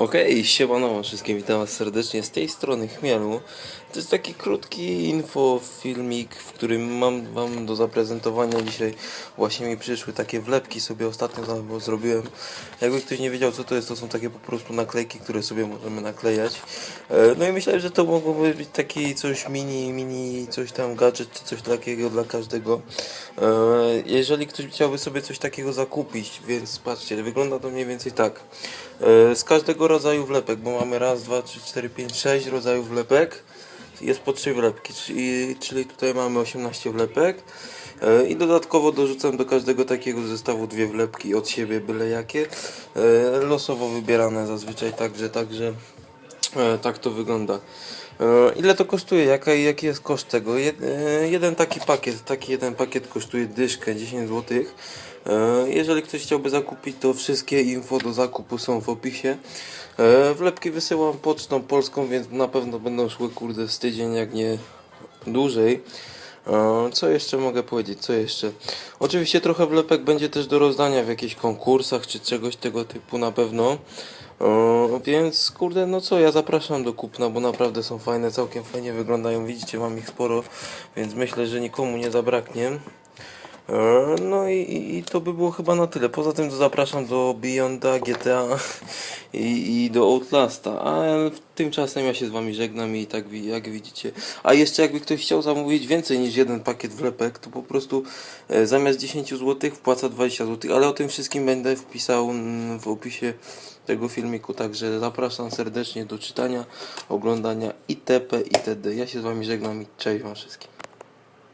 Okej, siemano wszystkim, witam was serdecznie z tej strony Chmielu. To jest taki krótki info filmik, w którym mam wam do zaprezentowania dzisiaj właśnie mi przyszły takie wlepki sobie ostatnio zrobiłem. Jakby ktoś nie wiedział co to jest, to są takie po prostu naklejki, które sobie możemy naklejać. E, No i myślałem, że to mogłoby być taki coś mini, mini, coś tam gadżet czy coś takiego dla każdego. E, Jeżeli ktoś chciałby sobie coś takiego zakupić, więc patrzcie, wygląda to mniej więcej tak. E, Z każdego rodzaju wlepek, bo mamy raz, dwa, trzy, cztery, pięć, sześć rodzajów wlepek. Jest po trzy wlepki, czyli, czyli tutaj mamy 18 wlepek. I dodatkowo dorzucam do każdego takiego zestawu dwie wlepki od siebie, byle jakie. Losowo wybierane zazwyczaj, także, także tak to wygląda. E, Ile to kosztuje? Jaka, jaki jest koszt tego? E, jeden taki pakiet, taki jeden pakiet kosztuje dyszkę 10 zł. Jeżeli ktoś chciałby zakupić, to wszystkie info do zakupu są w opisie. E, Wlepki wysyłam pocztą polską, więc na pewno będą szły kurde z tydzień, jak nie dłużej. E, Co jeszcze mogę powiedzieć? Co jeszcze? Oczywiście trochę wlepek będzie też do rozdania w jakichś konkursach czy czegoś tego typu na pewno. E, Więc kurde, no co, ja zapraszam do kupna, bo naprawdę są fajne, całkiem fajnie wyglądają. Widzicie, mam ich sporo, więc myślę, że nikomu nie zabraknie. E, No i, i, to by było chyba na tyle. Poza tym to zapraszam do Beyonda, GTA i, i do Outlasta. A tymczasem ja się z wami żegnam i tak jak widzicie. A jeszcze jakby ktoś chciał zamówić więcej niż jeden pakiet wlepek, to po prostu e, zamiast 10 zł wpłaca 20 zł. Ale o tym wszystkim będę wpisał mm, w opisie tego filmiku. Także zapraszam serdecznie do czytania, oglądania itp. itd. Ja się z wami żegnam i cześć wam wszystkim.